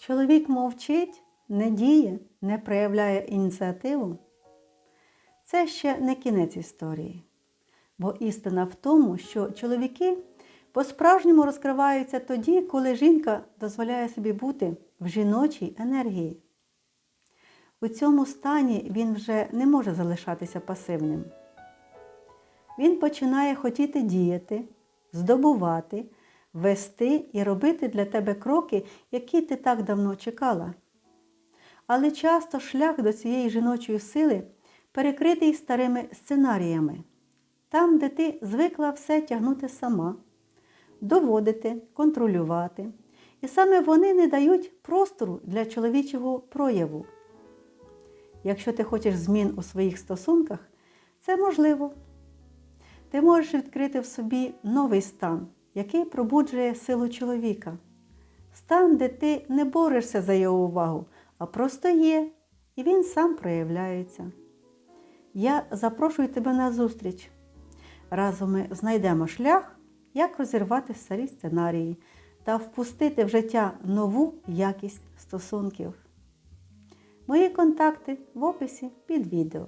Чоловік мовчить, не діє, не проявляє ініціативу. Це ще не кінець історії. Бо істина в тому, що чоловіки по-справжньому розкриваються тоді, коли жінка дозволяє собі бути в жіночій енергії. У цьому стані він вже не може залишатися пасивним. Він починає хотіти діяти, здобувати, вести і робити для тебе кроки, які ти так давно чекала. Але часто шлях до цієї жіночої сили перекритий старими сценаріями, там, де ти звикла все тягнути сама, доводити, контролювати. І саме вони не дають простору для чоловічого прояву. Якщо ти хочеш змін у своїх стосунках, це можливо. Ти можеш відкрити в собі новий стан, який пробуджує силу чоловіка. Стан, де ти не борешся за його увагу, а просто є, і він сам проявляється. Я запрошую тебе на зустріч. Разом ми знайдемо шлях, як розірвати старі сценарії та впустити в життя нову якість стосунків. Мої контакти в описі під відео.